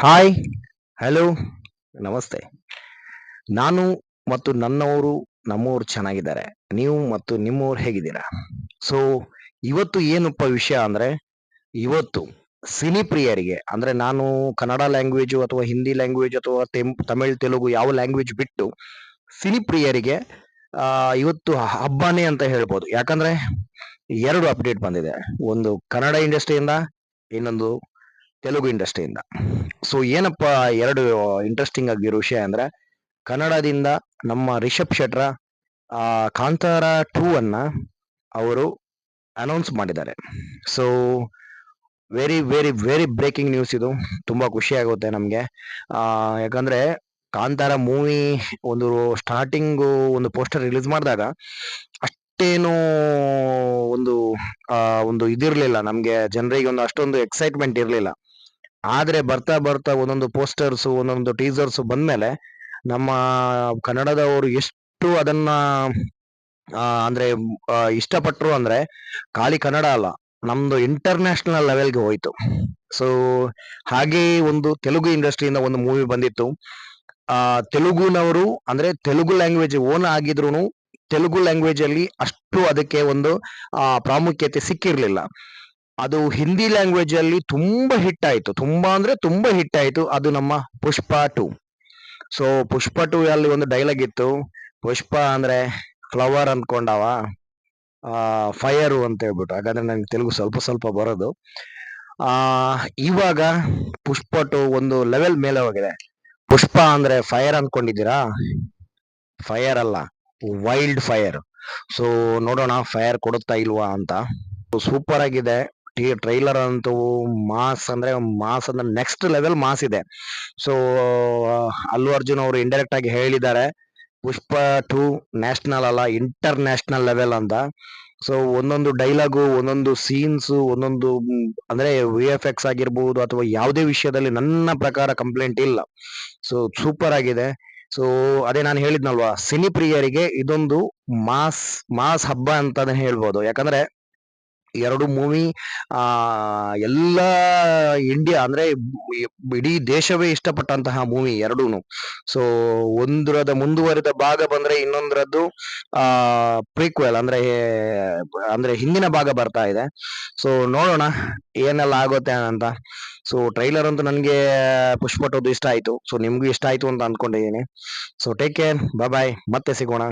Hi hello ನಮಸ್ತೆ. ನಾನು ಮತ್ತು ನನ್ನವರು ನಮ್ಮವರು ಚೆನ್ನಾಗಿದ್ದಾರೆ. ನೀವು ಮತ್ತು ನಿಮ್ಮವ್ರು ಹೇಗಿದ್ದೀರಾ? ಸೊ ಇವತ್ತು ಏನಪ್ಪ ವಿಷಯ ಅಂದ್ರೆ, ಇವತ್ತು ಸಿನಿ ಪ್ರಿಯರಿಗೆ, ಅಂದ್ರೆ ನಾನು ಕನ್ನಡ ಲ್ಯಾಂಗ್ವೇಜು ಅಥವಾ ಹಿಂದಿ ಲ್ಯಾಂಗ್ವೇಜ್ ಅಥವಾ ತೆಮ್ ತಮಿಳ್, ತೆಲುಗು ಯಾವ ಲ್ಯಾಂಗ್ವೇಜ್ ಬಿಟ್ಟು ಸಿನಿ ಪ್ರಿಯರಿಗೆ ಇವತ್ತು ಹಬ್ಬನೇ ಅಂತ ಹೇಳ್ಬೋದು. ಯಾಕಂದ್ರೆ ಎರಡು ಅಪ್ಡೇಟ್ ಬಂದಿದೆ. ಒಂದು ಕನ್ನಡ ಇಂಡಸ್ಟ್ರಿಯಿಂದ ಇನ್ನೊಂದು ತೆಲುಗು ಇಂಡಸ್ಟ್ರಿಯಿಂದ. ಸೊ ಏನಪ್ಪ ಎರಡು ಇಂಟ್ರೆಸ್ಟಿಂಗ್ ಆಗಿರೋ ವಿಷಯ ಅಂದ್ರೆ, ಕನ್ನಡದಿಂದ ನಮ್ಮ ರಿಷಬ್ ಶೆಟ್ರ ಕಾಂತಾರ ಟೂ ಅನ್ನ ಅವರು ಅನೌನ್ಸ್ ಮಾಡಿದ್ದಾರೆ. So very very very breaking news ಇದು. ತುಂಬಾ ಖುಷಿ ಆಗುತ್ತೆ ನಮಗೆ. ಯಾಕಂದ್ರೆ ಕಾಂತಾರ ಮೂವಿ ಒಂದು ಸ್ಟಾರ್ಟಿಂಗ್ ಒಂದು ಪೋಸ್ಟರ್ ರಿಲೀಸ್ ಮಾಡಿದಾಗ ಅಷ್ಟೇನು ಒಂದು ಒಂದು ಇದಿರಲಿಲ್ಲ ನಮಗೆ. ಜನರಿಗೆ ಒಂದು ಅಷ್ಟೊಂದು ಎಕ್ಸೈಟ್ಮೆಂಟ್ ಇರ್ಲಿಲ್ಲ. ಆದ್ರೆ ಬರ್ತಾ ಬರ್ತಾ ಒಂದೊಂದು ಪೋಸ್ಟರ್ಸ್ ಒಂದೊಂದು ಟೀಸರ್ಸ್ ಬಂದ್ಮೇಲೆ ನಮ್ಮ ಕನ್ನಡದವರು ಎಷ್ಟು ಅದನ್ನ ಅಂದರೆ ಇಷ್ಟಪಟ್ರು ಅಂದ್ರೆ ಖಾಲಿ ಕನ್ನಡ ಅಲ್ಲ, ನಮ್ದು ಇಂಟರ್ನ್ಯಾಷನಲ್ ಲೆವೆಲ್ಗೆ ಹೋಯ್ತು. ಸೊ ಹಾಗೆ ಒಂದು ತೆಲುಗು ಇಂಡಸ್ಟ್ರಿಯಿಂದ ಒಂದು ಮೂವಿ ಬಂದಿತ್ತು. ಆ, ತೆಲುಗುನವರು, ಅಂದ್ರೆ ತೆಲುಗು ಲ್ಯಾಂಗ್ವೇಜ್ ಓನ್ ಆಗಿದ್ರು ತೆಲುಗು ಲ್ಯಾಂಗ್ವೇಜ್ ಅಲ್ಲಿ ಅಷ್ಟು ಅದಕ್ಕೆ ಒಂದು ಪ್ರಾಮುಖ್ಯತೆ ಸಿಕ್ಕಿರ್ಲಿಲ್ಲ. ಅದು ಹಿಂದಿ ಲ್ಯಾಂಗ್ವೇಜ್ ಅಲ್ಲಿ ತುಂಬಾ ಹಿಟ್ ಆಯ್ತು. ತುಂಬಾ ಅಂದ್ರೆ ತುಂಬಾ ಹಿಟ್ ಆಯ್ತು. ಅದು ನಮ್ಮ Pushpa two. So Pushpa two ಅಲ್ಲಿ ಒಂದು ಡೈಲಾಗ್ ಇತ್ತು. ಪುಷ್ಪ ಅಂದ್ರೆ ಫ್ಲವರ್ ಅಂದ್ಕೊಂಡವ ಫೈರ್ ಅಂತ ಹೇಳ್ಬಿಟ್ಟು. ಹಾಗಾದ್ರೆ ನನಗೆ ತೆಲುಗು ಸ್ವಲ್ಪ ಸ್ವಲ್ಪ ಬರೋದು. ಆ, ಇವಾಗ ಪುಷ್ಪ ಟು ಒಂದು ಲೆವೆಲ್ ಮೇಲೆ ಹೋಗಿದೆ. ಪುಷ್ಪ ಅಂದ್ರೆ ಫೈರ್ ಅನ್ಕೊಂಡಿದ್ದೀರಾ? ಫೈರ್ ಅಲ್ಲ. ವೈಲ್ಡ್ ಫೈರ್ ಸೊ ನೋಡೋಣ ಫೈರ್ ಕೊಡುತ್ತಾ ಇಲ್ವಾ ಅಂತ. ಸೂಪರ್ ಆಗಿದೆ. ಟ್ರೈಲರ್ ಅಂತೂ ಮಾಸ್ ಅಂದ್ರೆ ಮಾಸ್ ಅಂದ್ರೆ ನೆಕ್ಸ್ಟ್ ಲೆವೆಲ್ ಮಾಸ್ ಇದೆ. ಸೊ ಅಲ್ಲು ಅರ್ಜುನ್ ಅವರು ಇಂಡೈರೆಕ್ಟ್ ಆಗಿ ಹೇಳಿದ್ದಾರೆ. ಪುಷ್ಪ ಟು ನ್ಯಾಷನಲ್ ಅಲ್ಲ ಇಂಟರ್ ನ್ಯಾಷನಲ್ ಲೆವೆಲ್ ಅಂತ. ಸೊ ಒಂದೊಂದು ಡೈಲಾಗು ಒಂದೊಂದು ಸೀನ್ಸು ಒಂದೊಂದು, ಅಂದ್ರೆ ವಿ ಎಫ್ ಎಕ್ಸ್ ಆಗಿರ್ಬೋದು ಅಥವಾ ಯಾವುದೇ ವಿಷಯದಲ್ಲಿ ನನ್ನ ಪ್ರಕಾರ ಕಂಪ್ಲೇಂಟ್ ಇಲ್ಲ. ಸೊ ಸೂಪರ್ ಆಗಿದೆ. ಸೊ ಅದೇ ನಾನು ಹೇಳಿದ್ನಲ್ವಾ, ಸಿನಿ ಪ್ರಿಯರಿಗೆ ಇದೊಂದು ಮಾಸ್ ಮಾಸ್ ಹಬ್ಬ ಅಂತಾನೆ ಹೇಳ್ಬೋದು. ಯಾಕಂದ್ರೆ ಎರಡು ಮೂವಿ, ಆ, ಎಲ್ಲ ಇಂಡಿಯಾ ಅಂದ್ರೆ ಇಡೀ ದೇಶವೇ ಇಷ್ಟಪಟ್ಟಂತಹ ಮೂವಿ ಎರಡೂನು. ಸೊ ಒಂದರದ ಮುಂದುವರೆದ ಭಾಗ ಬಂದ್ರೆ ಇನ್ನೊಂದರದ್ದು, ಆ ಪ್ರೀಕ್ವೆಲ್ ಅಂದ್ರೆ ಅಂದ್ರೆ ಹಿಂದಿನ ಭಾಗ ಬರ್ತಾ ಇದೆ. ಸೊ ನೋಡೋಣ ಏನೆಲ್ಲ ಆಗುತ್ತೆ ಅಂತ. ಸೊ ಟ್ರೈಲರ್ ಅಂತೂ ನನಗೆ ಪುಷ್ಪಟೋದು ಇಷ್ಟ ಆಯ್ತು. ಸೊ ನಿಮ್ಗೂ ಇಷ್ಟ ಆಯ್ತು ಅಂತ ಅನ್ಕೊಂಡಿದ್ದೀನಿ. ಸೊ ಟೇಕ್ ಕೇರ್ ಬಾಯ್ ಮತ್ತೆ ಸಿಗೋಣ.